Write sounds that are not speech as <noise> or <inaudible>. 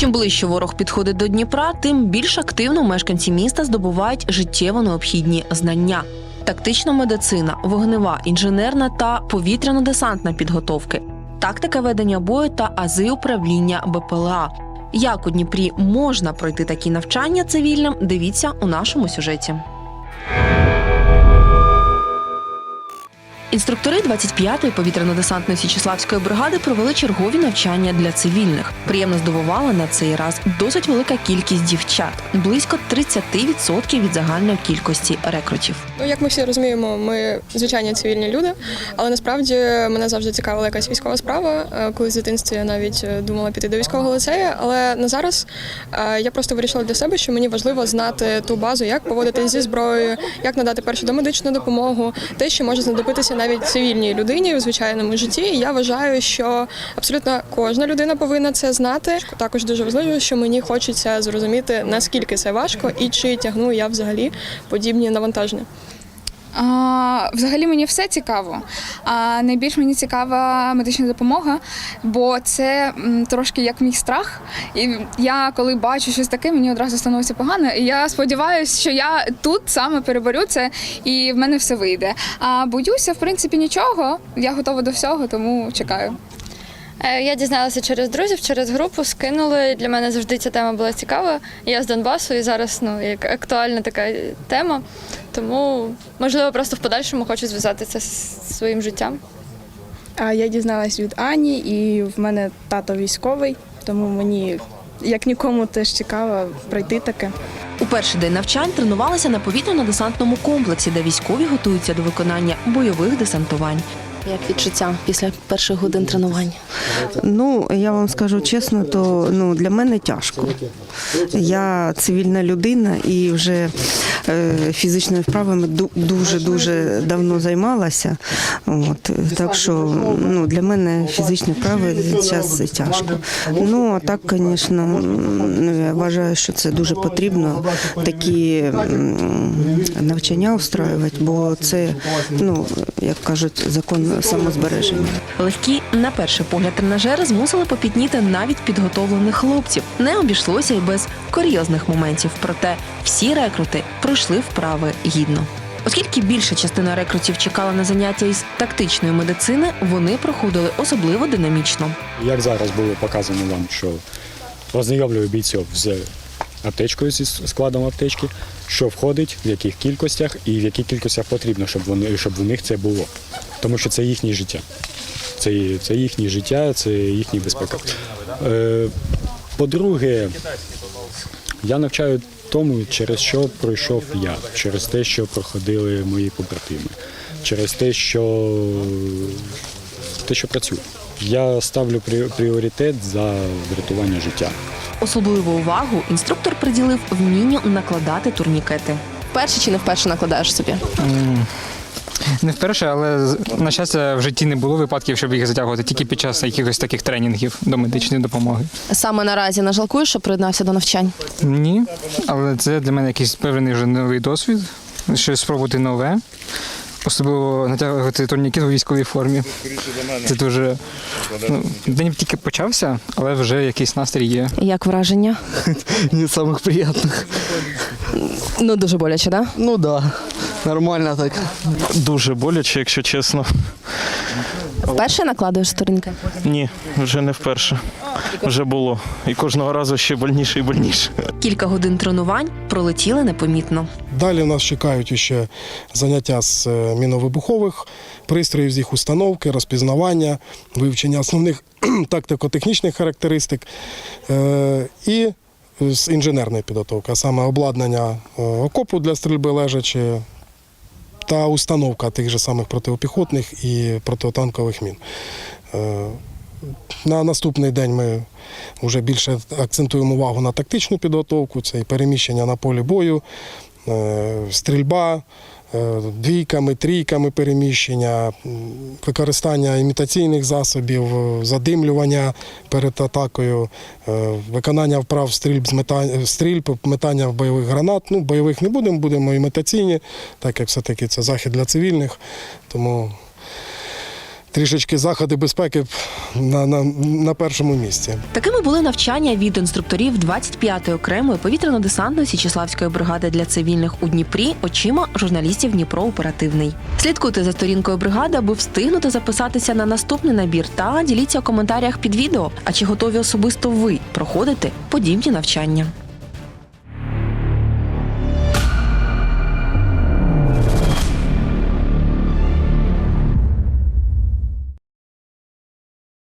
Чим ближче ворог підходить до Дніпра, тим більш активно мешканці міста здобувають життєво необхідні знання. Тактична медицина, вогнева, інженерна та повітряно-десантна підготовки, тактика ведення бою та ази управління БПЛА. Як у Дніпрі можна пройти такі навчання цивільним? Дивіться у нашому сюжеті. Інструктори 25-ї повітряно-десантної Січеславської бригади провели чергові навчання для цивільних. Приємно здивувала на цей раз досить велика кількість дівчат близько 30% від загальної кількості рекрутів. Ну, як ми всі розуміємо, ми звичайні цивільні люди, але насправді мене завжди цікавила якась військова справа. Е, Коли з дитинства я навіть е, думала піти до військового ліцею, але на зараз е, я просто вирішила для себе, що мені важливо знати ту базу, як поводитись зі зброєю, як надати першу домедичну допомогу, те, що може знадобитися навіть цивільній людині в звичайному житті. І я вважаю, що абсолютно кожна людина повинна це знати. Також дуже важливо, що мені хочеться зрозуміти, наскільки це важко і чи тягну я взагалі подібні навантаження. А, взагалі мені все цікаво. А найбільш мені цікава медична допомога, бо це трошки як мій страх. І я коли бачу щось таке, мені одразу становиться погано. І я сподіваюся, що я тут саме переборю це і в мене все вийде. А боюся, в принципі, нічого. Я готова до всього, тому чекаю. Е, Я дізналася через друзів, через групу, скинули. Для мене завжди ця тема була цікава. Я з Донбасу і зараз ну, як актуальна така тема. Тому, можливо, просто в подальшому хочу зв'язати це з своїм життям. А я дізналась від Ані, і в мене тато військовий, тому мені як нікому теж цікаво пройти таке. У перший день навчань тренувалися на повітряно-десантному комплексі, де військові готуються до виконання бойових десантувань. Як відчуття після перших годин тренувань? Ну, я вам скажу чесно, то ну, для мене тяжко. Я цивільна людина і вже е, фізичними вправами дуже-дуже давно займалася. От, так що ну, для мене фізичні вправи зараз тяжко. Ну, а так, звісно, я вважаю, що це дуже потрібно такі навчання устраювати, бо це, ну, як кажуть, закон самозбереження. Легкі, на перший погляд, тренажери змусили попітніти навіть підготовлених хлопців. Не обійшлося й без курйозних моментів, проте всі рекрути пройшли вправи гідно. Оскільки більша частина рекрутів чекала на заняття із тактичної медицини, вони проходили особливо динамічно. Як зараз було показано вам, що ознайомлюю бійців з аптечкою зі складом аптечки, що входить, в яких кількостях і в яких кількостях потрібно, щоб вони щоб у них це було. Тому що це їхнє життя. Це, це їхнє життя, це їхня безпека. Е, по-друге, я навчаю тому, через що пройшов я, через те, що проходили мої побратими, через те, що те, що працюю. Я ставлю прі- пріоритет за врятування життя. Особливу увагу інструктор приділив вмінню накладати турнікети. Вперше чи не вперше накладаєш собі? Не вперше, але на щастя в житті не було випадків, щоб їх затягувати тільки під час якихось таких тренінгів до медичної допомоги. Саме наразі не жалкуєш, що приєднався до навчань? Ні, але це для мене якийсь певний вже новий досвід, щось спробувати нове. Особливо натягувати турнікет у військовій формі. Це дуже ну, день тільки почався, але вже якийсь настрій є. Як враження? <laughs> Не самих приємних. Ну дуже боляче, да? Ну да, нормально так. Дуже боляче, якщо чесно. Вперше накладуєш турнікет? Ні, вже не вперше. Вже було. І кожного разу ще больніше і больніше. Кілька годин тренувань пролетіли непомітно. Далі нас чекають ще заняття з е, міновибухових пристроїв, з їх установки, розпізнавання, вивчення основних <clears throat> тактико-технічних характеристик е, і з інженерної підготовки, а саме обладнання е, окопу для стрільби лежачі та установка тих же самих протипіхотних і протитанкових мін. Е, На наступний день ми вже більше акцентуємо увагу на тактичну підготовку, це і переміщення на полі бою, е, стрільба, двійками, трійками переміщення, використання імітаційних засобів, е, задимлювання перед атакою, е, виконання вправ стрільб, стрільб, метання в бойових гранат. Ну, бойових не будемо, будемо імітаційні, так як все-таки це захід для цивільних. Тому трішечки заходи безпеки на, на, на першому місці. Такими були навчання від інструкторів 25-ї окремої повітряно-десантної Січеславської бригади для цивільних у Дніпрі очима журналістів Дніпро Оперативний. Слідкуйте за сторінкою бригади, аби встигнути записатися на наступний набір та діліться у коментарях під відео. А чи готові особисто ви проходити подібні навчання?